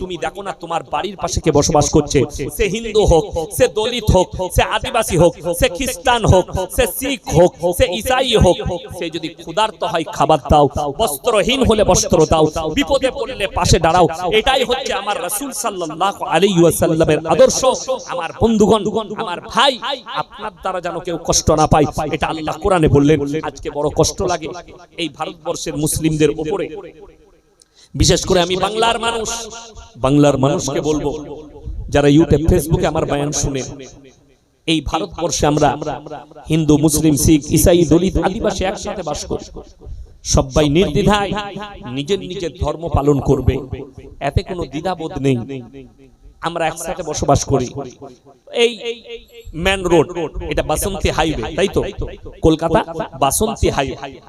তুমি দেখো না তোমার বাড়ির পাশে কে বসবাস করছে? সে হিন্দু হোক সে দলিত হোক সে আদিবাসী হোক সে খ্রিস্টান হোক সে শিখ হোক সে ইসাই হোক সে যদি ক্ষুধার্ত হয় খাবার দাও বস্ত্রহীন হলে বস্ত্র দাও বিপদে পড়লে পাশে দাঁড়াও। এটাই হচ্ছে আমার রাসূল সাল্লাল্লাহু আলাইহি ওয়াসাল্লামের আদর্শ। আমার বন্ধুগণ আমার ভাই আপনার দ্বারা যেন কেউ কষ্ট না পায় এটা আল্লাহ কোরআনে বললেন আজকে বড় কষ্ট লাগে। এই ভারতবর্ষের মুসলিমদের উপরে। বিশেষ করে আমি বাংলার মানুষ। বাংলার মানুষকে বলব, যারা ইউটিউব, ফেসবুকে আমার বয়ান শুনে, এই ভারতবর্ষে আমরা হিন্দু, মুসলিম, শিখ, ইসাই, দলিত, আদিবাসী একসাথে বাস করি। সবাই নির্দ্বিধায় নিজের নিজের ধর্ম পালন করবে। এতে কোনো দ্বিধাবোধ নেই। আমরা একসাথে বসবাস করি। এই ম্যান রোড এটা বাসন্তী হাইওয়ে তাই তো? কলকাতা, বাসন্তী হাইওয়ে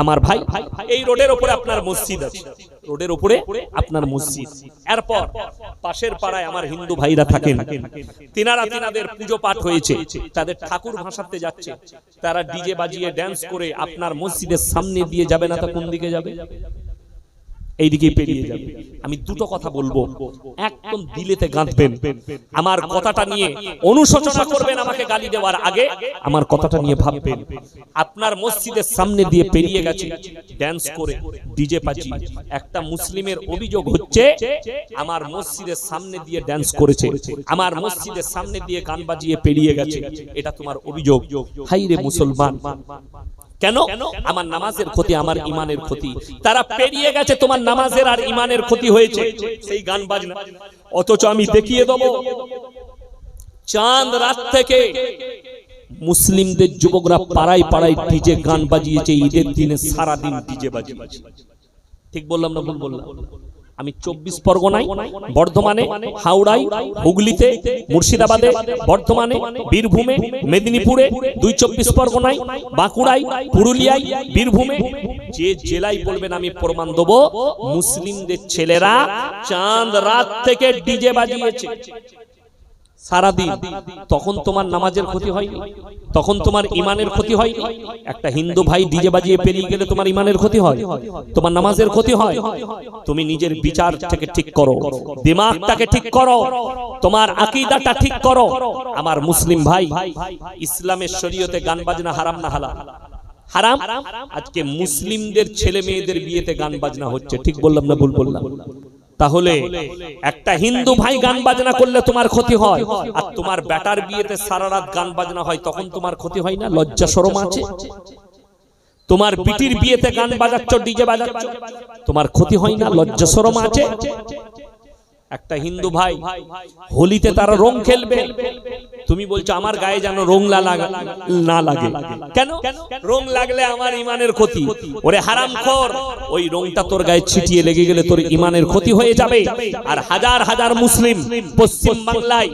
আমার ভাই, এই রোডের উপরে আপনার মসজিদ আছে। রোডের উপরে আপনার মসজিদ। এরপর পাশের পাড়ায় আমার হিন্দু ভাইরা থাকেন। তিনারা তিনাদের পুজো পাঠ হয়েছে। তাদের ঠাকুর ভাসাতে যাচ্ছে। তারা ডিজে বাজিয়ে ড্যান্স করে আপনার মসজিদের সামনে দিয়ে যাবে না তা কোন দিকে যাবে? এইদিকে পেরিয়ে যাবে। আমি দুটো কথা বলব। একদম দিলেতে গাঁথবেন। আমার কথাটা নিয়ে অনুশোচনা করবেন আমাকে গালি দেওয়ার আগে। আমার কথাটা নিয়ে ভাববেন। আপনার মসজিদের সামনে দিয়ে পেরিয়ে গেছে। ড্যান্স করে ডিজে পাচি একটা মুসলিমের অভিযোগ হচ্ছে, আমার মসজিদের সামনে দিয়ে ড্যান্স করেছে। আমার মসজিদের সামনে দিয়ে গান বাজিয়ে পেরিয়ে গেছে। এটা তোমার অভিযোগ। হাই রে মুসলমান। কেন? আমার নামাজের ক্ষতি আমার ইমানের ক্ষতি। তারা পেরিয়ে গেছে তোমার নামাজের আর ইমানের ক্ষতি হয়েছে। সেই গান বাজনা। অথচ আমি দেখিয়ে দেব। চাঁদ রাত থেকে মুসলিমদের যুবকরা পাড়ায় পাড়ায় ডিজে গান বাজিয়েছে ঈদের দিনে সারাদিন ডিজে বাজিয়েছে। ঠিক বললাম না ভুল বললাম? আমি চব্বিশ পরগনায়, বর্ধমানে, হাওড়ায়, হুগলিতে, মুর্শিদাবাদে, বর্ধমানে, বীরভূমে, মেদিনীপুরে দুই চব্বিশ পরগনায়, বাঁকুড়ায়, পুরুলিয়ায়, বীরভূমে। যে জেলায় বলবেন আমি প্রমাণ দেব, মুসলিমদের ছেলেরা চাঁদ রাত থেকে ডিজে বাজিয়েছে। সারাদিন তখন তোমার নামাজের ক্ষতি হয়নি তখন তোমার ইমানের ক্ষতি হয়নি একটা হিন্দু ভাই ডিজে বাজিয়ে পেরিয়ে গেলে তোমার ইমানের ক্ষতি হয়, তোমার নামাজের ক্ষতি হয়। তুমি নিজের বিচার থেকে ঠিক করো, দিমাগটাকে ঠিক করো, তোমার আকীদাটা ঠিক করো। আমার মুসলিম ভাই ইসলামের শরীয়তে গান বাজনা হারাম না হালাল। হারাম? আজকে মুসলিমদের ছেলে মেয়েদের বিয়েতে গান বাজনা হচ্ছে, ঠিক বললাম না ভুল বললাম? তাহলে একটা হিন্দু ভাই গান বাজনা করলে তোমার ক্ষতি হয়। আর তোমার বেটার বিয়েতে সারা রাত গান বাজনা হয় তখন তোমার ক্ষতি হয় না? লজ্জা সরম আছে? তোমার বিটির বিয়েতে গান বাজাচ্ছ ডিজে বাজাচ্ছ। তোমার ক্ষতি হয় না? লজ্জা সরম আছে। একটা হিন্দু ভাই হোলিতে তারা রং খেলবে। তুমি বলছো আমার গায়ে যেন রং না লাগা- না লাগে। কেন? রং লাগলে আমার ইমানের ক্ষতি। ওরে হারাম খোর। ওই রংটা তোর গায়ে ছিটিয়ে লেগে গেলে তোর ইমানের ক্ষতি হয়ে যাবে। আর হাজার হাজার মুসলিম পশ্চিম বাংলায়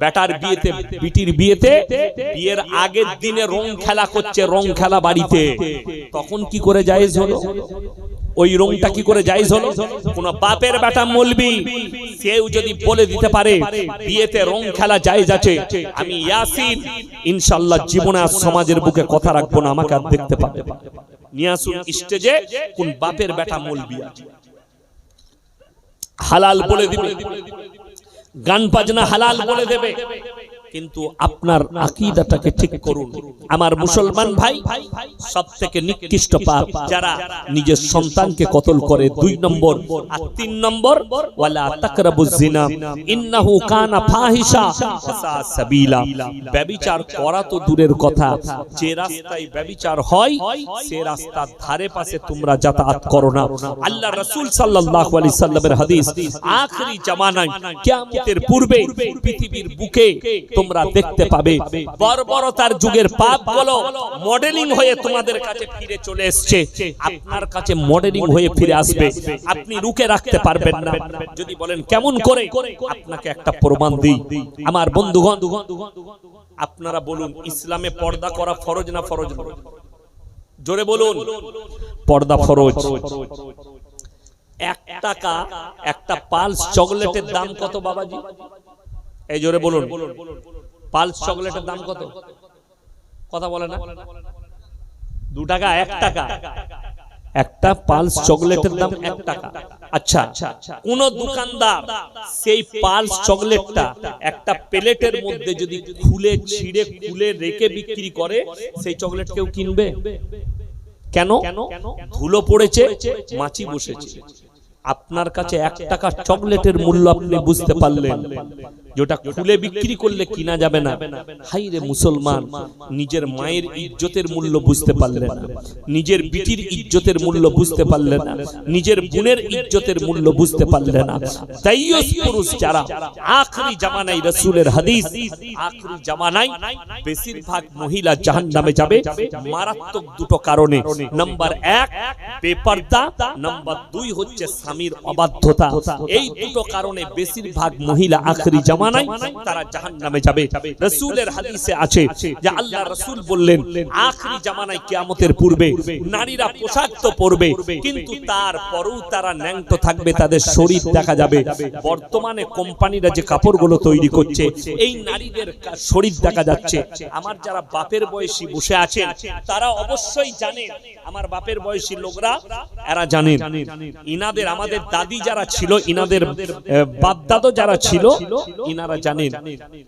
বেটার বিয়েতে বিটির বিয়েতে বিয়ের আগের দিনে রং খেলা করছে রং খেলা বাড়িতে। তখন কি করে জায়েজ হলো ওই রংটা কি করে জায়েজ হলো? কোন বাপের বেটা মলবি? সেও যদি বলে দিতে পারে বিয়েতে রং খেলা জায়েজ আছে। আমি ইয়াসিন ইনশাআল্লাহ জীবনে আর সমাজের বুকে কথা রাখব না আমাকে আর দেখতে পাবে নিয়ে আসুন স্টেজে কোন বাপের বেটা মলবি আছে? হালাল বলে দিবে। গান বাজনা হালাল বলে দেবে। কিন্তু আপনার আকীদাটাকে ঠিক করুন। আমার মুসলমান ভাই সব থেকে নিকৃষ্ট পাপ, যারা নিজের সন্তানকে কতল করে, দুই নম্বর আর তিন নম্বর, ওয়ালা তাকরাবুজ জিনা ইন্নাহু কানা ফাহিশা সাবিলা। ব্যভিচার করা তো দূরের কথা, যে রাস্তায় ব্যভিচার হয়, সে রাস্তার ধারে পাশে তোমরা যাতায়াত করো না। আল্লাহ রাসূল সাল্লাল্লাহু আলাইহি সাল্লামের হাদিস, আখরি জামানায় কিয়ামতের পূর্বে পৃথিবীর বুকে দেখতে পাবে। বর্বরতার যুগের পাপগুলো মডেলিং হয়ে তোমাদের কাছে ফিরে চলে এসেছে। আপনার কাছে মডেলিং হয়ে ফিরে আসবে। আপনি রুকে রাখতে পারবেন না। যদি বলেন, কেমন করে? আপনাকে একটা প্রমাণ দিই। আমার বন্ধুগণ, আপনারা বলুন, ইসলামে পর্দা করা ফরজ না ফরজ না জোরে বলুন, পর্দা ফরজ। এক টাকা, একটা পালস চকলেটের দাম কত, বাবাজি? এই জোরে বলুন। পালস চকলেটের দাম কত? কথা বলে না। দু টাকা এক টাকা একটা পালস চকলেটের দাম এক টাকা। আচ্ছা কোন দোকানদার সেই পালস চকলেটটা একটা প্লেটের মধ্যে যদি খুলে ছিঁড়ে খুলে রেখে বিক্রি করে সেই চকলেট কেউ কিনবে? কেন? ধুলো পড়েছে মাছি বসেছে। আপনার কাছে এক টাকা চকলেটের মূল্য আপনি বুঝতে পারলেন। যেটা খুলে বিক্রি করলে কিনা যাবে না। হাই রে মুসলমান, নিজের মায়ের ইজ্জতের মূল্য বুঝতে পারলেন না। নিজের বিটির ইজ্জতের মূল্য বুঝতে পারলেন না। নিজের বোনের ইজ্জতের মূল্য বুঝতে পারলেন না। দাইয়স পুরুষ যারা আখরি জামানায় রাসূলের হাদিস, আখরি জামানায় বেশিরভাগ মহিলা জাহান্নামে যাবে। মারাত্মক দুটো কারণে। নাম্বার এক, বেপর্দা। নাম্বার দুই হচ্ছে স্বামীর অবাধ্যতা। এই দুটো কারণে বেশিরভাগ মহিলা আখরি জামানায় তারা জাহান্নামে যাবে। রাসূলের হাদিসে আছে যে আল্লাহ রাসূল বললেন আখরি জামানায় কিয়ামতের পূর্বে নারীরা পোশাক তো পরবে কিন্তু তারা ন্যাংটো থাকবে তাদের শরীর দেখা যাবে। বর্তমানে কোম্পানিরা যে কাপড়গুলো তৈরি করছে এই নারীদের শরীর দেখা যাচ্ছে। আমার যারা বাপের বয়সী বসে আছেন তারা অবশ্যই জানেন আমার বাপের বয়সী লোকরা এরা জানেন ইনাদের আমাদের দাদি যারা ছিল ইনাদের বাপ দাদো যারা ছিল ইনারা জানেন,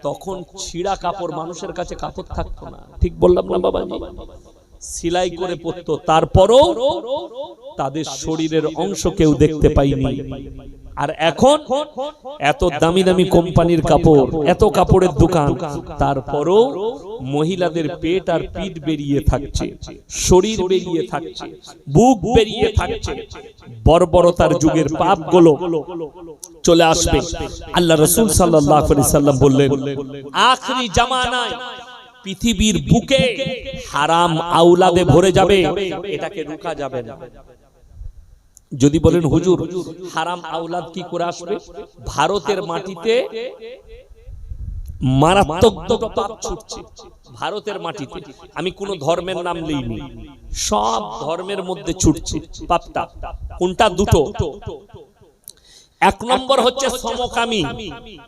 তখন ছিঁড়া কাপড় মানুষের কাছে কাপড় থাকতো না। ঠিক বললাম না বাবা সিলাই করে পরতো, তারপরও তাদের শরীরের অংশ কেউ দেখতে পাইনি আর এখন এত দামি দামি কোম্পানির কাপড়, এত কাপড়ের দোকান, তারপরও মহিলাদের পেট আর পিঠ বেরিয়ে থাকছে, শরীর বেরিয়ে থাকছে, বুক বেরিয়ে থাকছে, বর্বরতার যুগের পাপগুলো চলে আসবে। আল্লাহ রসুল সাল্লাহ সাল্লাম বললেন, আখরি জামানায় পৃথিবীর বুকে হারাম আউলাদে ভরে যাবে, এটাকে রুকা যাবে না। যদি বলেন হুজুর হারাম আউলাদ কি করে আসবে? ভারতের মাটিতে মারাত্মক পাপ ছুটছে। ভারতের মাটিতে। আমি কোন ধর্মের নাম লইনি। সব ধর্মের মধ্যে ছুটছে। পাপটা। কোনটা দুটো? এক নম্বর হচ্ছে সমকামী।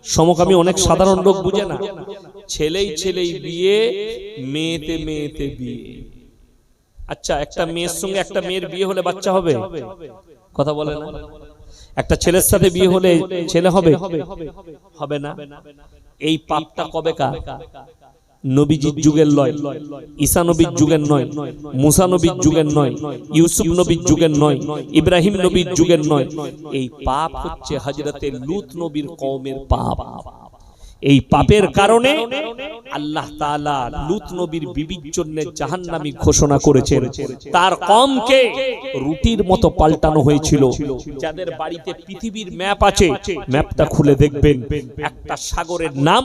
সমকামী। অনেক সাধারণ লোক বুঝে না। ছেলেই ছেলেই বিয়ে মেয়েতে মেয়েতে বিয়ে। আচ্ছা একটা মেয়ের সঙ্গে একটা মেয়ের বিয়ে হলে বাচ্চা হবে? কথা বলে না? একটা ছেলের সাথে বিয়ে হলে ছেলে হবে? হবে। না? এই পাপটা কবে কা নবীজির যুগের নয় ঈসা নবীর যুগের নয়। মুসা নবীর যুগের নয়। ইউসুফ নবীর যুগের নয়। ইব্রাহিম নবীর যুগের নয়। এই পাপ হচ্ছে হজরতে লুত নবীর কওমের পাপ। এই পাপের কারণে আল্লাহ তাআলা লুত নবীর বিবির জন্য জাহান্নামী ঘোষণা করেছেন। তার কমকে রুটির মতো পাল্টানো হয়েছিল। যাদের বাড়িতে পৃথিবীর ম্যাপ আছে ম্যাপটা খুলে দেখবেন। একটা সাগরের নাম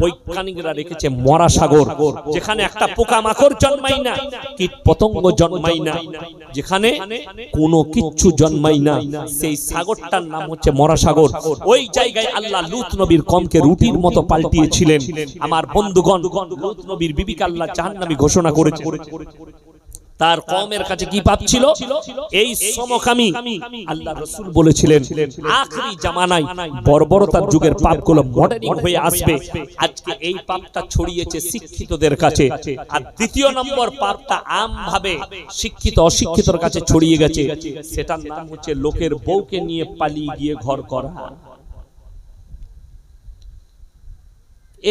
বৈজ্ঞানিকরা রেখেছে মরা সাগর যেখানে একটা পোকামাকড় জন্মাই না কীট পতঙ্গ জন্মাই না যেখানে কোনো কিচ্ছু জন্মাই না। সেই সাগরটার নাম হচ্ছে মরা সাগর ওই জায়গায় আল্লাহ লুত নবীর কমকে রুটির মতো পাল্টিয়েছিলেন। আমার বন্ধুগণ লুত নবীর বিবিকে আল্লাহ জাহান্নামী ঘোষণা করেছে তার কমের কাছে কি পাপ ছিল? এই সমকামী আল্লাহ রসুল বলেছিলেন আখরি জামানায় বর্বরতার যুগের পাপগুলো মডার্নিং হয়ে আসবে। আজকে এই পাপটা ছড়িয়েছে শিক্ষিতদের কাছে। আর দ্বিতীয় নম্বর পাপটা আম ভাবে শিক্ষিত অশিক্ষিতর কাছে ছড়িয়ে গেছে। সেটার নাম হচ্ছে লোকের বউকে নিয়ে পালিয়ে গিয়ে ঘর করা।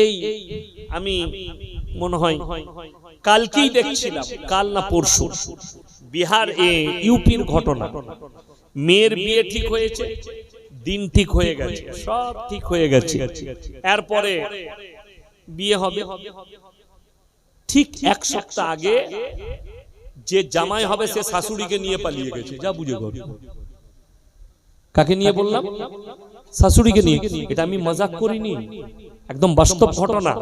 এই আমি মনে হয় কালকেই দেখছিলাম, কাল না পরশু, বিহার এ ইউপির ঘটনা। মেয়ের বিয়ে ঠিক হয়েছে, দিন ঠিক হয়ে গেছে, সব ঠিক হয়ে গেছে। এরপরে বিয়ে হবে। ঠিক এক সপ্তাহ আগে যে জামাই হবে, সে শাশুড়িকে নিয়ে পালিয়ে গেছে। যা বুঝে ঘর কাকে নিয়ে বললাম? শাশুড়িকে নিয়ে। এটা আমি মজাক করিনি। একদম বাস্তব ঘটনা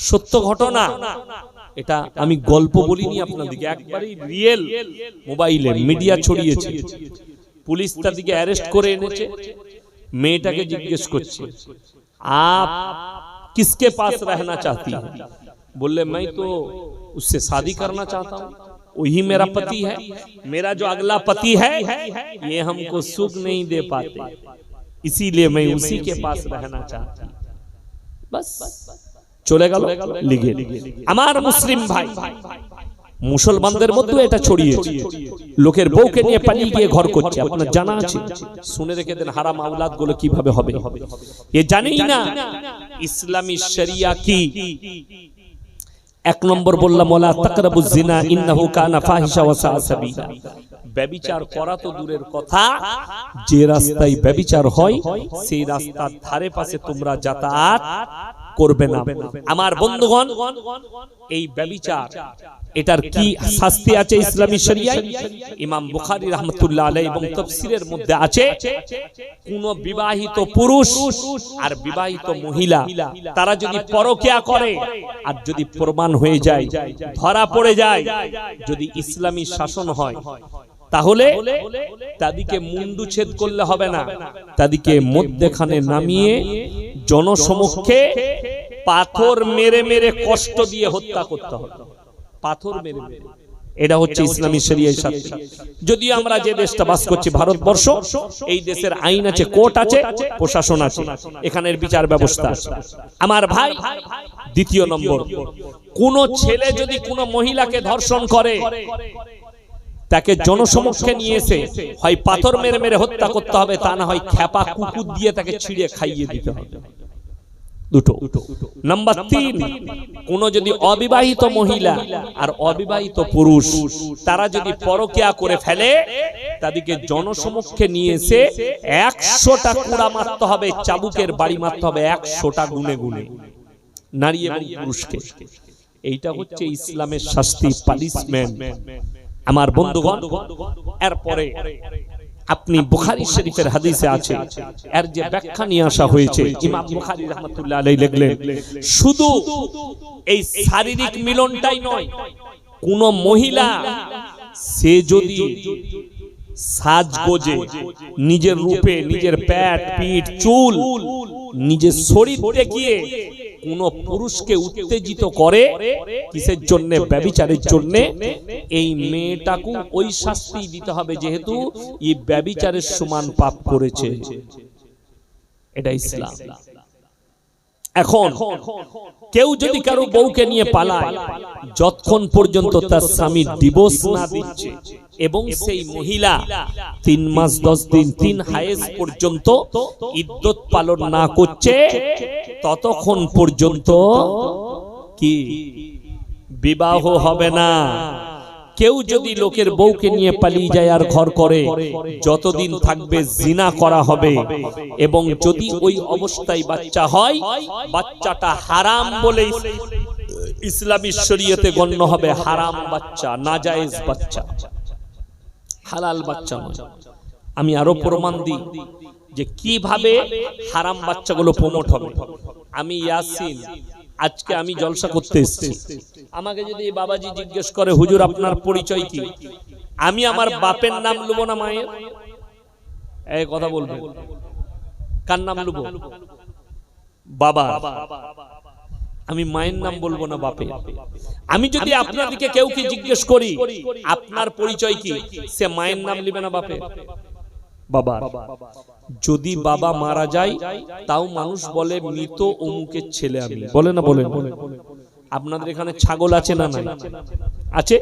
সত্য ঘটনা এটা আমি গল্প বলিনি আপনাদেরকে একবারই রিয়েল মোবাইলে মিডিয়া ছড়িয়েছে পুলিশ তার দিকে অ্যারেস্ট করে এনেছে মেয়েটাকে জিজ্ঞেস করছে आप किसके पास रहना चाहती है बोले मैं तो उससे शादी करना चाहता हूँ वही मेरा पति है मेरा जो अगला पति है ये हमको सुख नहीं दे पाते इसीलिए मैं उसी के पास रहना चाहती हूँ। চলে গেল লিগে। আমার মুসলিম ভাই, মুসলমানদের মধ্যেও এটা ছড়িয়েছে। লোকের বউকে নিয়ে পালিয়ে গিয়ে ঘর করছে, আপনার জানা আছে? শুনে রেখে দেন হারাম আওলাদগুলো কীভাবে হবে? এ জানেই না, ইসলামী শরিয়া কি? এক নম্বর বললাম ওলা তাকরাবু জিনা ইন্নাহু কানা ফাহিশা ওয়া সাআ ব্যভিচার করা তো দূরের কথা। যে রাস্তায় ব্যভিচার হয় সেই রাস্তার ধারে পাশে তোমরা যাতায়াত করবে না। আমার বন্ধুগণ এই ব্যভিচার এটার কি শাস্তি আছে ইসলামী শরিয়ায়? ইমাম বুখারী রাহমাতুল্লাহ আলাইহি এবং তাফসীরের মধ্যে আছে কোন বিবাহিত পুরুষ আর বিবাহিত মহিলা তারা যদি পরকিয়া করে আর যদি প্রমাণ হয়ে যায় ধরা পড়ে যায় যদি ইসলামী শাসন হয়। তাহলে তাদিকে মুন্ডুচ্ছেদ করলে হবে না। তাদিকে মধ্যখানে নামিয়ে জনসমক্ষে পাথর মেরে মেরে কষ্ট দিয়ে হত্যা করতে হবে। পাথর মেরে মেরে। এটা হচ্ছে ইসলামী শরিয়ার শাস্তি। যদিও আমরা যে দেশটা বাস করছি, ভারতবর্ষ, এই দেশের আইন আছে, কোর্ট আছে, প্রশাসন আছে, এখানের বিচার ব্যবস্থা আমার ভাই, দ্বিতীয় নম্বর, কোন ছেলে যদি কোনো মহিলাকে ধর্ষণ করে তাকে জনসমক্ষে নিয়ে এসে হয় পাথর মেরে মেরে হত্যা করতে হবে তা না হয় খ্যাপা কুকুর দিয়ে তাকে ছিঁড়ে খাইয়ে দিতে হবে। দুটো। নাম্বার তিন কোন যদি অবিবাহিত মহিলা আর অবিবাহিত পুরুষ তারা যদি পরকিয়া করে ফেলে তাদেরকে জনসমক্ষে নিয়ে এসে একশোটা কুড়া মারতে হবে চাবুকের বাড়ি মারতে হবে একশোটা গুনে গুনে নারী এবং পুরুষকে। এইটা হচ্ছে ইসলামের শাস্তি পানিশমেন্ট আমার বন্ধুগণ এরপরে আপনি বুখারি শরীফের হাদিসে আছে। এর যে ব্যাখ্যা নিয়ে আসা হয়েছে ইমাম বুখারী রাহমাতুল্লাহ আলাইহি লিখলেন শুধু এই শারীরিক মিলনটাই নয় কোন মহিলা সে যদি সাজগোজে নিজের রূপে নিজের প্যাট পিঠ চুল নিজের শরীর দেখিয়ে কোন পুরুষকে উত্তেজিত করে কিসের জন্য? ব্যবিচারের জন্য? এই মেয়েটাকে ওই শাস্তি দিতে হবে যেহেতু এই ব্যবিচারের সমান পাপ করেছে। এটা ইসলাম। এখন কেউ যদি কারও বউকে নিয়ে পালায়, যতক্ষণ পর্যন্ত তার স্বামী ডিভোর্স না দিচ্ছে এবং সেই মহিলা তিন মাস, দশ দিন, তিন হায়েস পর্যন্ত ইদ্যত পালন না করছে, ততক্ষণ পর্যন্ত কি বিবাহ হবে না? কেউ যদি লোকের বউকে নিয়ে পালিয়ে যায় আর ঘর করে, যতদিন থাকবে জিনা করা হবে। এবং যদি ওই অবস্থায় বাচ্চা হয়, বাচ্চাটা হারাম বলে ইসলামী শরীয়তে গণ্য হবে হারাম বাচ্চা, নাজায়েজ বাচ্চা। হালাল বাচ্চা নয়। আমি আরও প্রমাণ দিই যে কীভাবে হারাম বাচ্চাগুলো প্রমোট হবে। আমি ইয়াসিন আজকে আমি জলসা করতে এসেছি। আমাকে যদি বাবাজি জিজ্ঞেস করে হুজুর আপনার পরিচয় কি? আমি আমার বাপের নাম লুবো না মায়ের। এই কথা বলব। কার নাম লুবো? বাবা। আমি মায়ের নাম বলব না বাপে আমি যদি আপনাদেরকে কেউ কি জিজ্ঞেস করি আপনার পরিচয় কি? সে মায়ের নাম লিবে না বাপে বাবা। যদি বাবা মারা যায়, তাও মানুষ বলে, মৃত অমুকের ছেলে আমি। বলে না, বলে আপনাদের এখানে ছাগল আছে না নাই? আছে?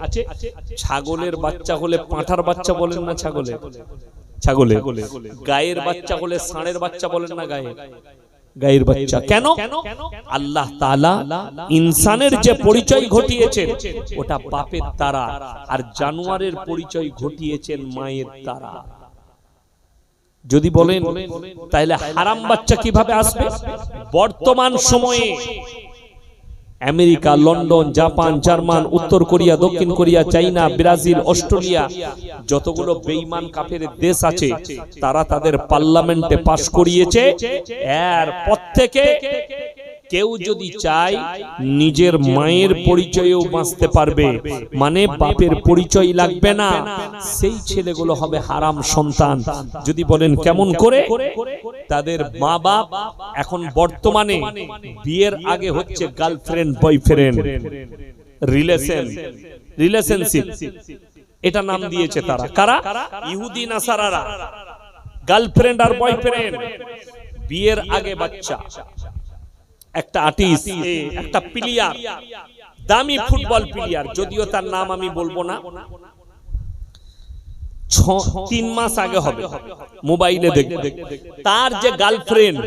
ছাগলের বাচ্চা হলে পাঁঠার বাচ্চা বলেন না ছাগলে? ছাগলে। গায়ের বাচ্চা হলে ষাঁড়ের বাচ্চা বলেন না গায়ে? গায়ের বাচ্চা। কেন? আল্লাহ ইনসানের যে পরিচয় ঘটিয়েছেন, ওটা বাপের দ্বারা আর জানোয়ারের পরিচয় ঘটিয়েছেন মায়ের দ্বারা। যদি বলেন তাহলে হারাম বাচ্চা কীভাবে আসবে? বর্তমান সময়ে আমেরিকা লন্ডন জাপান জার্মান উত্তর কোরিয়া দক্ষিণ কোরিয়া চাইনা ব্রাজিল অস্ট্রেলিয়া যতগুলো বেইমান কাফের দেশ আছে তারা তাদের পার্লামেন্টে পাশ করিয়েছে এর পর থেকে কেউ যদি চায় নিজের মায়ের পরিচয়েও বাঁচতে পারবে। মানে বাপের পরিচয় লাগবে না। সেই ছেলেগুলো হবে হারাম সন্তান। যদি বলেন কেমন করে তাদের মা বাপ এখন বর্তমানে বিয়ের আগে হচ্ছে গার্লফ্রেন্ড বয়ফ্রেন্ড রিলেশন রিলেশনশিপ এটা নাম দিয়েছে তারা। কারা? ইহুদি নাসারারা। গার্লফ্রেন্ড আর বয়ফ্রেন্ড বিয়ের আগে বাচ্চা। একটা আর্টিস্ট একটা প্লেয়ার দামি ফুটবল প্লেয়ার যদিও তার নাম আমি বলব না। তিন মাস আগে হবে। মোবাইলে দেখবে। তার যে গার্লফ্রেন্ড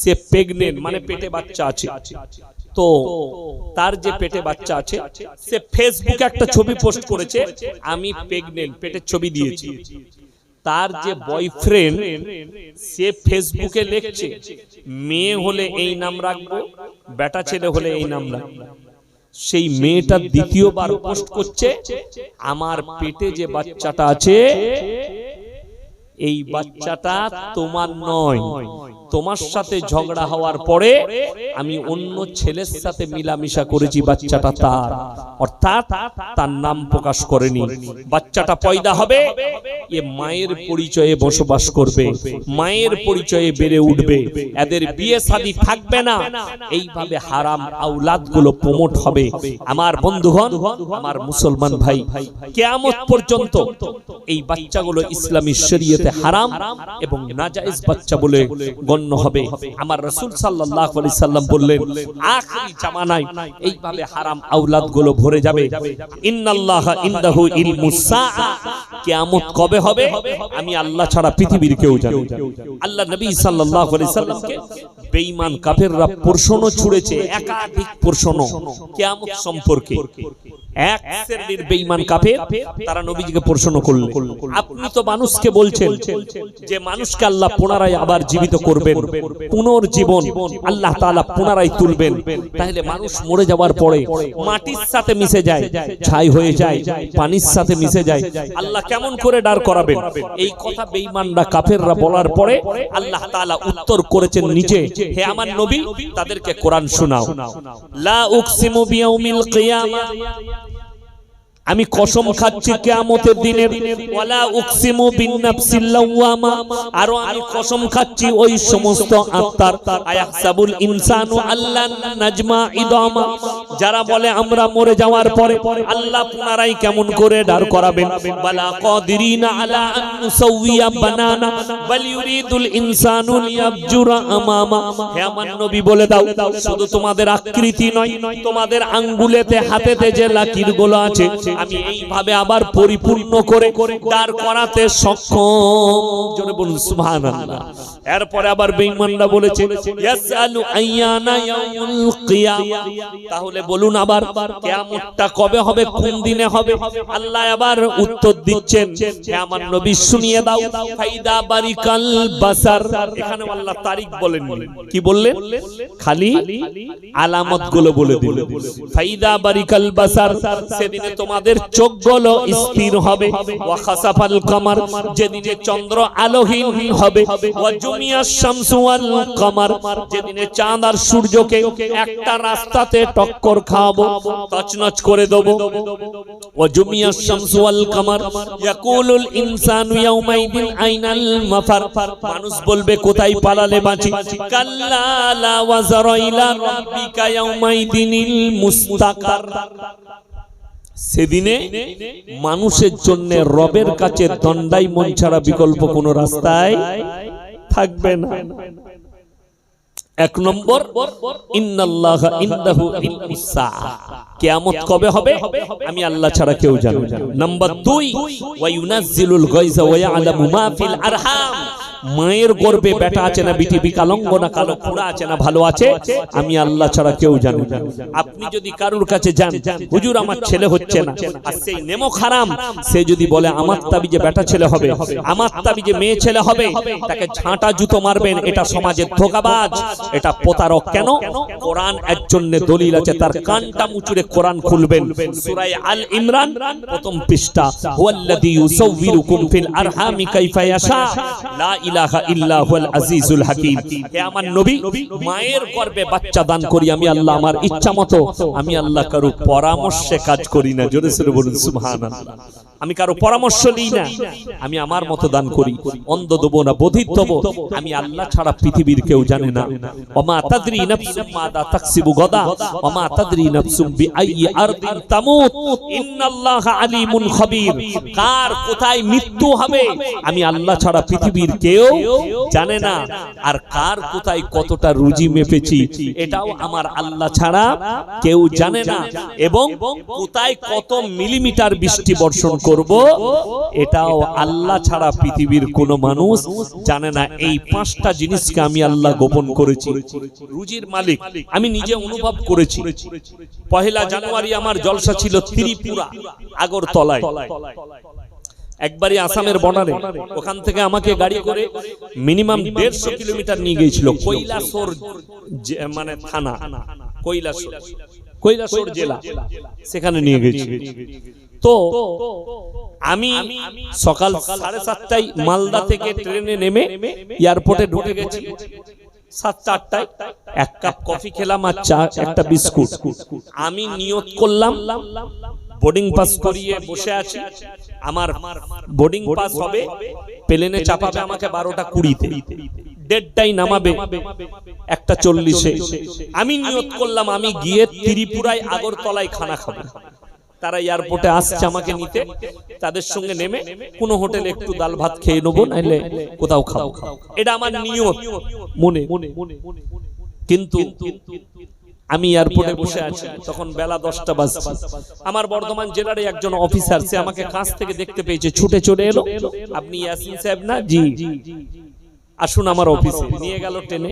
সে প্রেগনেন্ট মানে পেটে বাচ্চা আছে। তো তার যে পেটে বাচ্চা আছে সে ফেসবুকে একটা ছবি পোস্ট করেছে আমি প্রেগনেন্ট পেটের ছবি দিয়েছি। তার যে বয়ফ্রেন্ড সে ফেসবুকে লিখছে মেয়ে হলে এই নাম রাখব বেটা ছেলে হলে এই নাম রাখব। সেই মেয়েটা দ্বিতীয়বার পোস্ট করছে আমার পেটে যে বাচ্চাটা আছে এই বাচ্চাটা তোমার নয়। তোমার সাথে ঝগড়া হওয়ার পরে আমি অন্য ছেলের সাথে মিলামিশা করেছি বাচ্চাটা তার। অর্থাৎ তার নাম প্রকাশ করেনি। বাচ্চাটা পয়দা হবে এ মায়ের পরিচয়ে বসবাস করবে। মায়ের পরিচয়ে বেড়ে উঠবে। এদের বিয়ে শাদী থাকবে না। এইভাবে হারাম আউলাদগুলো প্রমোট হবে। আমার বন্ধুগণ আমার মুসলমান ভাই কেয়ামত পর্যন্ত এই বাচ্চাগুলো ইসলামী শরীয়তে হারাম এবং নাজায়েজ বাচ্চা বলে গণ্য হবে। আমার রাসূল আলাইহি সাল্লাম বললেন আখিরি জামানায় এইভাবে হারাম আউলাদগুলো ভরে যাবে। ইন্নাল্লাহা ইনদাহু ইলমুস কিয়ামত কবে হবে? আমি আল্লাহ ছাড়া পৃথিবীর কেউ জানে। আল্লাহ নবী সাল্লাল্লাহু আলাইহি সাল্লামকে বেঈমান কাফেররা প্রশ্ন ছুড়েছে একাধিক প্রশ্ন কিয়ামত সম্পর্কে। মানুষকে আল্লাহ পুনরায় আবার জীবিত করবেন, পুনর্জীবন আল্লাহ পুনরায় তুলবেন, তাহলে মানুষ মরে যাওয়ার পরে মাটির সাথে মিশে যায়, ছাই হয়ে যায়, পানির সাথে মিশে যায়, আল্লাহ কেমন করে ডার করাবেন? এই কথা বেঈমানরা কাফেররা বলার পরে আল্লাহ তাআলা উত্তর করেছেন নিচে, হে আমার নবী, তাদেরকে কোরআন শোনাও। লা উকসিমু বিয়াউমিল কিয়ামা। আমি কসম খাচ্ছি কিয়ামতের দিনের, ওয়ালা উকসিমু বিন্নাফসিল লাওয়ামা। আর আমি কসম খাচ্ছি ওই সমস্ত আত্মার। আয়াহসাবুল ইনসানু আল্লাহ নাজমা ইদামা। যারা বলে আমরা মরে যাওয়ার পরে আল্লাহ পুনরায় কেমন করে দাঁড় করাবেন? বালা কাদিরিনা আলা আন নুসাউইয়া বানানা, বাল ইউরিদুল ইনসানু লিয়াবজুরা আমামা। হে আমার নবী বলে দাও, শুধু তোমাদের আকৃতি নয়, তোমাদের আঙ্গুলেতে, হাতেতে যে লাকিরগুলো আছে আমি এইভাবে আবার পরিপূর্ণ করে দাঁড় করাতে সক্ষম। জোরে বলুন, সুবহানাল্লাহ। এরপরে আবার বেঈমানরা বলেছে, ইয়াসআলু আইয়ানা ইয়াউমুল কিয়ামা। তাহলে বলুন আবার, কিয়ামতটা কবে হবে, কোন দিনে হবে? আল্লাহ আবার উত্তর দিচ্ছেন, হে আমার নবী, শুনিয়ে দাও, ফাইদা বারিকাল বাসার। এখানে আল্লাহ তারিখ বলেন কি বললেন? খালি আলামতগুলো বলে দিলেন। ফাইদা বারিকাল বাসার, সেদিনে তোমাদের চোখগুলো স্থির হবে। ওয়া খাসাফাল কামার যেদিনে চন্দ্র আলোহীন হবে। ওয়া জুমিয়াস শামসু ওয়াল কামার যেদিনে চাঁদ আর সূর্যকে একটা রাস্তাতে টক্কর খাওয়াবো তছনছ করে দেবো। ওয়া জুমিয়াস শামসু ওয়াল কামার। ইয়াকুলুল ইনসানু ইয়াউমাইদিন আইনাল মাফার। মানুষ বলবে কোথায় পালালে বাঁচি? কাল্লা লা ওয়াজারা ইলা রাব্বিকা ইয়াউমাইদিনিল মুস্তাকার। সেদিনে মানুষের জন্য রবের কাছে দণ্ডাই মন ছাড়া বিকল্প কোনো রাস্তায় থাকবে না। এক নম্বর কিয়ামত কবে হবে? আমি আল্লাহ ছাড়া কেউ জানি নাম্বার 2 ওয়া ইউনাজ্জিলুল গায়জা আরহাম। মায়ের গর্ভে বেটা আছে না বিটি বিকালঙ্গ না কালো পুরা আছে না ভালো আছে, আমি আল্লাহ ছাড়া কেউ জানি আপনি যদি কারুর কাছে যান, হুজুর আমার ছেলে হচ্ছে না, আর সেই নেমো খারাম, সে যদি বলে, আমার তাবি যে বেটা ছেলে হবে, আমার তাবি যে মেয়ে ছেলে হবে, তাকে ঝাঁটা জুতো মারবেন, এটা সমাজের ধোকাবাজ, এটা প্রতারক কেন? কোরআন এর জন্য দলিল আছে, তার কানটা মুচুরে কোরআন খুলবেন। সূরা আল ইমরান, প্রথম পৃষ্ঠা, হুয়াল্লাযী ইউসাউবিরুকুম ফিল আরহামি কাইফা ইয়াশা, লা ইলাহা আজিজুল হাকীম। হে আমার নবী, মায়ের গর্ভে বাচ্চা দান করি আমি আল্লাহ আমার আমি আল্লাহ কারও পরামর্শে কাজ করি না। জোরে বলুন, সুবহানাল্লাহ। আমি কারও পরামর্শ নিই না। আমি আমার মতো দান করি। অন্ধ দেবো না দেবো আমি আল্লাহ ছাড়া পৃথিবীর কেউ জানে না। তাদরি নাফসুম মাদা তাকসিবু গদা। তাদরি নাফসুম আরদিন তামুত। আলিমুন খবীর। কার কোথায় মৃত্যু হবে? আমি আল্লাহ ছাড়া পৃথিবীর সেও জানে না আর কার কোথায় কতটা রুজি মেপেছি এটাও আমার আল্লাহ ছাড়া কেউ জানে না। এবং কোথায় কত মিলিমিটার বৃষ্টি বর্ষণ করব এটাও আল্লাহ ছাড়া পৃথিবীর কোন মানুষ জানে না। এই পাঁচটা জিনিসকে আমি আল্লাহ গোপন করেছি। রুজির মালিক। আমি নিজে অনুভব করেছি। পহেলা জানুয়ারি আমার জলসা ছিল ত্রিপুরা আগরতলায়। একবারই আসামের বর্ডারে ওখান থেকে আমাকে গাড়ি করে মিনিমাম দেড়শো কিলোমিটার নিয়ে গিয়েছিল কৈলাসর মানে থানা। কৈলাসর। কৈলাসর। জেলা। সেখানে নিয়ে গেছি তো আমি সকাল সাড়ে সাতটায় মালদা থেকে ট্রেনে নেমে এয়ারপোর্টে ঢুকে গেছি। সাতটা আটটায় এক কাপ কফি খেলাম আর চা একটা বিস্কুট। আমি নিয়ত করলাম। বোর্ডিং পাস করিয়ে বসে আছি। আমার বোর্ডিং পাস হবে। প্লেনে চাপাবে আমাকে বারোটা কুড়িতে। দেড়টাই নামাবে। একটা চল্লিশে। আমি নিয়ত করলাম আমি গিয়ে ত্রিপুরায় আগরতলায় খানা খাব। তারা এয়ারপোর্টে আসছে আমাকে নিতে। তাদের সঙ্গে নেমে কোন হোটেলে একটু ডাল ভাত খেয়ে নেব নাহলে কোথাও খাও খাও এটা আমার নিয়ত। মনে। কিন্তু আমি এয়ারপোর্টে বসে আছি তখন বেলা দশটা বাজছে। আমার বর্ধমান জেলার একজন অফিসার সে আমাকে কাছ থেকে দেখতে পেয়েছে ছুটে চলে এলো। আপনি ইয়াসিন সাহেব না? জি। আসুন আমার অফিসে নিয়ে গেল ট্রেনে।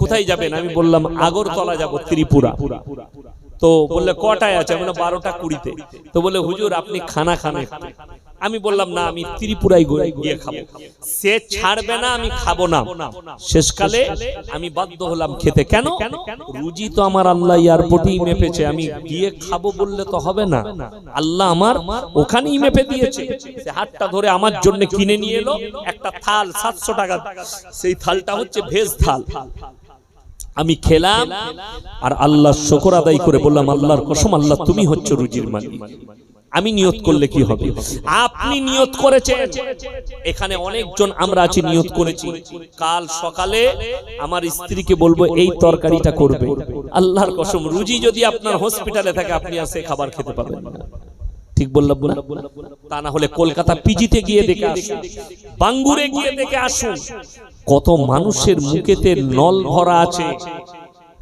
কোথায় যাবেন? আমি বললাম আগরতলা যাব ত্রিপুরা। তো বললে কটায় আছে? বারোটা কুড়িতে। তো বলে হুজুর আপনি খানা খান। আমি বললাম, না, আমি ত্রিপুরায় গিয়ে খাব। সে ছাড়বে না, আমি খাব না। শেষকালে আমি বাধ্য হলাম খেতে। কেন? রুজি তো আমার আল্লাহ এয়ারপোর্টেই মেপেছে। আমি গিয়ে খাব বললে তো হবে না। আল্লাহ আমার ওখানেই মেপে দিয়েছে। সে হাতটা ধরে আমার জন্য কিনে নিয়ে এলো। একটা থাল, সাতশো টাকা। সেই থালটা হচ্ছে ভেজ থাল। আমি খেলাম আর আল্লাহ শকর আদায় করে বললাম, আল্লাহর কসম, আল্লাহ তুমি হচ্ছে রুজির মালিক। আমি নিয়ত করলে কি হবে? আপনি নিয়ত করেছেন। এখানে অনেকজন আমরা আছি নিয়ত করেছি। কাল সকালে আমার স্ত্রীকে বলব এই তরকারিটা করবে। আল্লাহর কসম রুজি যদি আপনার হসপিটালে থাকে আপনি আর সেই খাবার খেতে পাবেন না। ঠিক বললাম তা না হলে কলকাতা পিজিতে গিয়ে দেখে আসুন। বাঙ্গুরে গিয়ে দেখে আসুন। কত মানুষের মুখেতে নল ভরা আছে।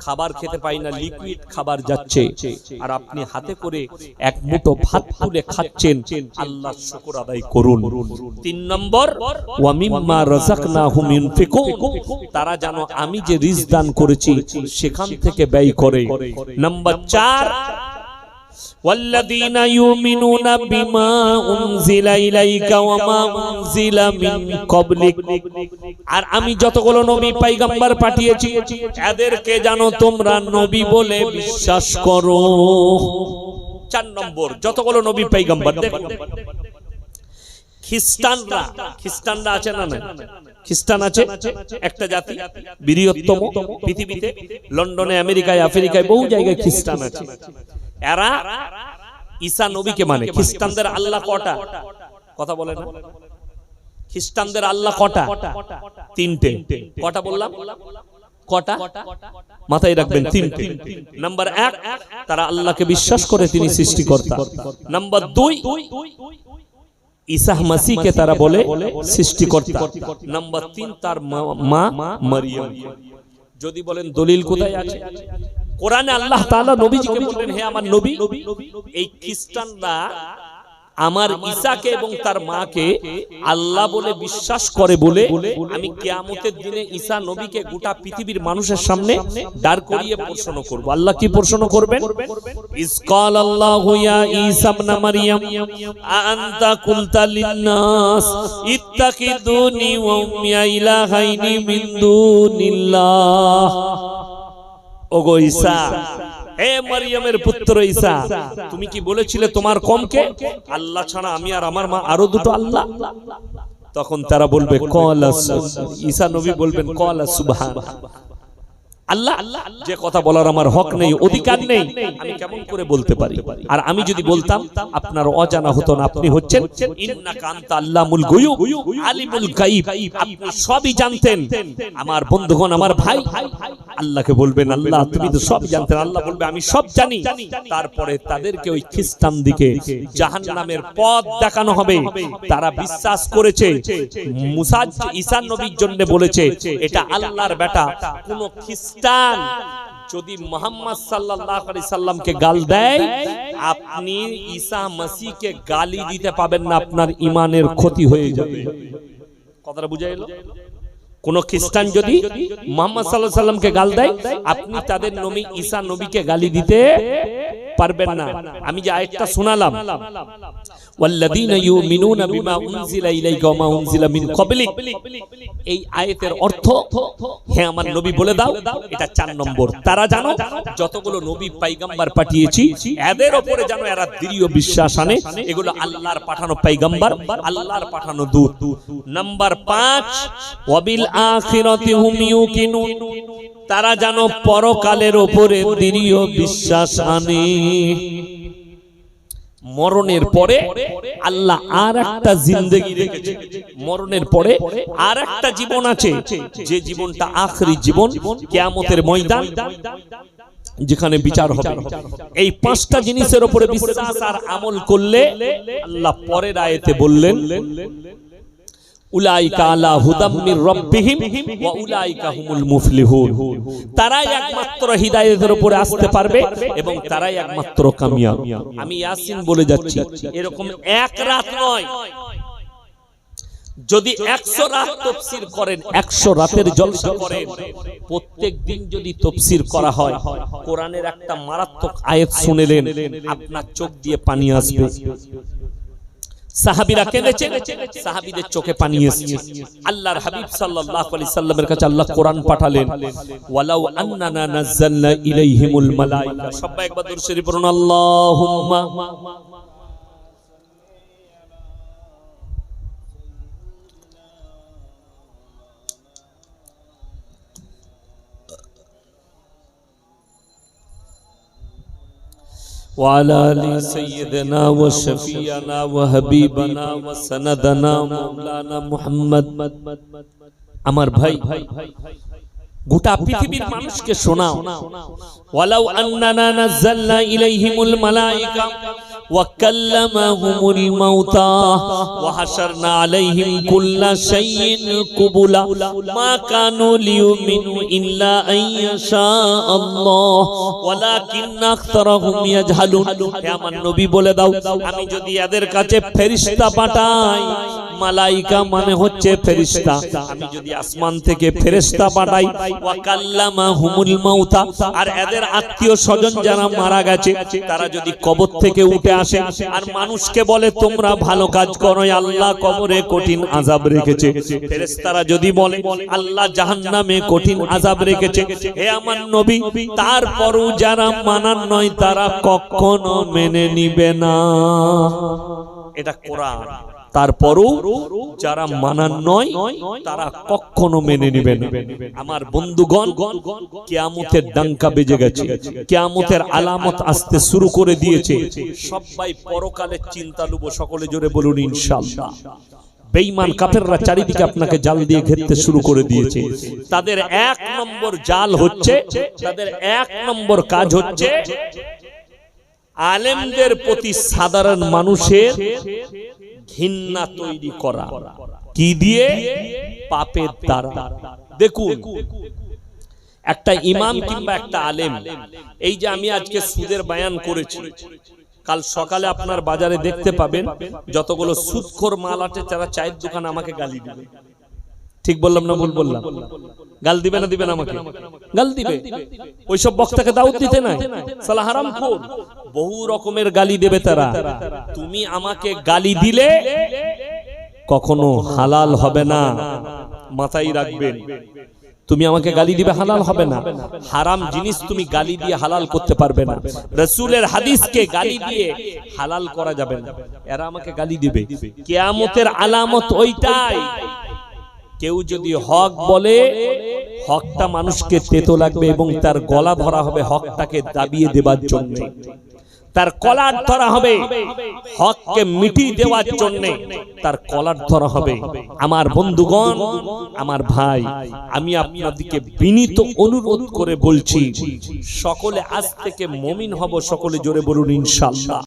খাবার খেতে পাই না লিকুইড খাবার যাচ্ছে। আর আপনি হাতে করে এক মুঠো ভাত তুলে খাচ্ছেন আল্লাহ শুকর আদায় করুন। তিন নম্বর ওয়া মিম্মা রাযাকনাহুম ইউনফিকুন তারা জানো আমি যে রিজ দান করেছি সেখান থেকে ব্যয় করে। নাম্বার চার والذين يؤمنون بما أنزل إليك وما أنزل من قبلك আর আমি যতগুলো নবী পাইগাম্বার পাঠিয়েছি এদেরকে জানো তোমরা নবী বলে বিশ্বাস করো চার নম্বর যতগুলো নবী পাইগাম্বার দেখো খ্রিস্টানরা খ্রিস্টানরা আছে না না খ্রিস্টান আছে একটা জাতি বৃহত্তম পৃথিবীতে লন্ডনে আমেরিকায় আফ্রিকায় বহু জায়গায় খ্রিস্টান আছে এরা ঈসা নবীকে মানে খ্রিস্টানদের আল্লাহ কটা? কথা বলে না। খ্রিস্টানদের আল্লাহ কটা? তিনটে। কটা বললাম? কটা? মাথায় রাখবেন, তিনটে। নাম্বার এক, তারা আল্লাহকে বিশ্বাস করে তিনি সৃষ্টিকর্তা। নাম্বার দুই, ঈসা মাসিকে তারা বলে সৃষ্টিকর্তা। নাম্বার তিন, তার মা মারিয়াম। যদি বলেন দলিল কোথায় আছে? কোরআনে আল্লাহ তাআলা নবীজিকে বললেন হে আমার নবী এই খ্রিস্টানরা আমার ঈসাকে এবং তার মাকে আল্লাহ বলে বিশ্বাস করে বলে আমি কিয়ামতের দিনে ঈসা নবীকে গোটা পৃথিবীর মানুষের সামনে দাঁড় করিয়ে প্রশ্ন করব। আল্লাহ কি প্রশ্ন করবেন? ইসকাল আল্লাহু ইয়া ঈসা ইবনে মারইয়াম আনতা কুলতা লিন-নাস ইত্তাকিদুনি ওয়া উম্মিয়া ইলাহাইনি মিন দুনিল্লাহ। ওগো ঈসা হে মারিয়ামের পুত্র ঈসা, তুমি কি বলেছিলে তোমার কমকে? আল্লাহ ছাড়া আমি আর আমার মা আরও দুটো আল্লাহ। তখন তারা বলবে, কলা ঈসা নবী বলবেন, কলা সুবহান। আল্লাহ, যে কথা বলার আমার হক নেই, অধিকার নেই, আমি কেমন করে বলতে পারি? আর আমি যদি বলতাম, আপনার অজানা হতো না, আপনি হচ্ছেন আল্লামুল গুয়ুব আলিমুল গায়ব। আপনি সবই জানতেন। আমার বন্ধুগণ, আমার ভাই আল্লাহকে বলবেন আল্লাহ তুমি তো সব জানতেন আল্লাহ বলবে আমি সব জানি। তারপরে তাদেরকে ওই খ্রিস্টান দিকে জাহান নামের পথ দেখানো হবে। তারা বিশ্বাস করেছে। মুসা ঈসা নবীর জন্য বলেছে এটা আল্লাহর বেটা কোন খ্রিস্টান যদি মোহাম্মদ সাল্লাল্লাহু আলাইহি সাল্লামকে গাল দেয় আপনি ঈসা মসিহকে গালি দিতে পাবেন না আপনার ইমানের ক্ষতি হয়ে যাবে। কথাটা বুঝা এলো কোন খ্রিস্টান যদি মোহাম্মদ সাল্লাহ সাল্লামকে গাল দেয়, আপনি তাদের নবী ঈসা নবীকে গালি দিতে পারবেন না। আমি যে আয়াতটা শোনালাম। এই আয়াতের অর্থ আমার নবী বলে দাও, এটা নম্বর। তারা জানো, যতগুলো নবী পাঠিয়েছি, এদের উপরে জানো এরা দৃঢ় বিশ্বাস আনে, এগুলো আল্লাহর পাঠানো পাইগাম্বার, আল্লাহর পাঠানো দূত। নাম্বার পাঁচ, ওয়াবিল আখিরাতি হুম ইউকিনুন। তারা জানো পরকালের উপরে দৃঢ় বিশ্বাস আনে। মরণের পরে আল্লাহ আর একটা জিন্দগি রেখেছে। মরণের পরে আর একটা জীবন আছে। যে জীবনটা আখরি জীবন, কেয়ামতের ময়দান, যেখানে বিচার হবে। এই পাঁচটা জিনিসের উপরে বিশ্বাস আর আমল করলে আল্লাহ পরের আয়েতে বললেন উলাইকা আলা হুদাম মির রাব্বিহিম ওয়া উলাইকা হুমুল মুফলিহুন। তারাই একমাত্র হিদায়াতের উপরে আসতে পারবে এবং তারাই একমাত্র কামিয়াব। আমি ইয়াসিন বলে যাচ্ছি এরকম এক রাত নয়। যদি একশো রাত তফসির করেন একশো রাতের জলসা করেন। প্রত্যেক দিন যদি তফসির করা হয় কোরআনের একটা মারাত্মক আয়াত শুনেলেন আপনার চোখ দিয়ে পানি আসবে। সাহাবীরা কেঁদেছে? সাহাবিদের চোখে পানি এসেছে। আল্লাহর হাবিব সাল্লাল্লাহু আলাইহি সাল্লামের কাছে আল্লাহ কোরআন পাঠালেন। ওয়ালাউ আন্নানা নাযালনা ইলাইহিমুল মালাইকা। সবাই একবার দরুদ শরীফ পড়ুন আল্লাহুম্মা। وعلى آل سيدنا وشفيعنا وحبيبنا وسندنا مولانا محمد আমার ভাই গোটা পৃথিবীর মানুষকে শোনাও ওয়ালাউ আন্নানা নাযালনা ইলাইহিমুল মালাইকা কাল্লামাহুমুল মাউতা ওয়া হাশারনা আলাইহিম কুল্লা শাইইন কুবুলা মা কানু লিয়ুমিনু ইল্লা আইয়াশা আল্লাহ ওয়ালাকিন আকতারাহুম ইয়াজহালুন হে আমার নবী বলে দাও, আমি যদি এদের কাছে ফেরেশতা পাঠাই, মালাইকা মানে হচ্ছে ফেরেশতা আমি যদি আসমান থেকে ফেরেশতা পাঠাই ওয়া কাল্লামাহুমুল মাউতা, আর এদের আত্মীয় স্বজন যারা মারা গেছে, তারা যদি কবর থেকে উঠে আসে। আর মানুষকে বলে, তোমরা ভালো কাজ করো আল্লাহ কবরে কঠিন আজাব রেখেছে। ফেরেশতারা যদি বলে, আল্লাহ জাহান্নামে কঠিন আজাব রেখেছে। হে আমার নবী, তারপরও যারা মানার নয়, তারা কখনো মেনে নিবে না। এটা কোরআন। তারপরও যারা মানার নয়, তারা কখনো মেনে নেবে আমার বন্ধুগণ, কেয়ামতের ডাঙ্কা বেজে গেছে। কেয়ামতের আলামত আসতে শুরু করে দিয়েছে। সবাই পরকালের চিন্তা লুবো, সকলে জোরে বলুন, ইনশাআল্লাহ। বেঈমান কাফেররা চারিদিকে আপনাকে জাল দিয়ে ঘেরতে শুরু করে দিয়েছে। তাদের এক নম্বর জাল হচ্ছে, তাদের এক নম্বর কাজ হচ্ছে, আলেমদের প্রতি সাধারণ মানুষের ঘৃণা তৈরি করা। কি দিয়ে? পাপের দ্বারা। দেখুন একটা ইমাম কিংবা একটা আলেম। এই যে আমি আজকে সুদের বায়ান করেছি। কাল সকালে আপনার বাজারে দেখতে পাবেন যতগুলো সুদখোর মাল আছে তারা চায়ের দোকান আমাকে গালি দিবে। ঠিক বললাম না ভুল বললাম? গাল দিবে না দিবে না আমাকে? গাল দিবে? ওইসব বক্তাকে দাউদ দিতে নাই? সালা হারাম খোর। বহু রকমের গালি দেবে তারা। তুমি আমাকে গালি দিলে কখনো হালাল হবে না। মাথায় রাখবেন। তুমি আমাকে গালি দিবে হালাল হবে না। হারাম জিনিস তুমি গালি দিয়ে হালাল করতে পারবে না। রসুলের হাদিসকে গালি দিয়ে হালাল করা যাবে না। এরা আমাকে গালি দিবে। কেয়ামতের আলামত ওইটাই। কেউ যদি হক বলে হকটা মানুষকে তেতো লাগবে এবং তার গলা ধরা হবে হকটাকে দাবিয়ে দেবার জন্য। তার কলার ধরা হবে হককে মিটিয়ে দেওয়ার জন্য। তার কলার ধরা হবে আমার বন্ধুগণ আমার ভাই আমি আপনাদেরকে বিনীত অনুরোধ করে বলছি সকলে আজ থেকে মমিন হব সকলে জোরে বলুন ইনশাআল্লাহ।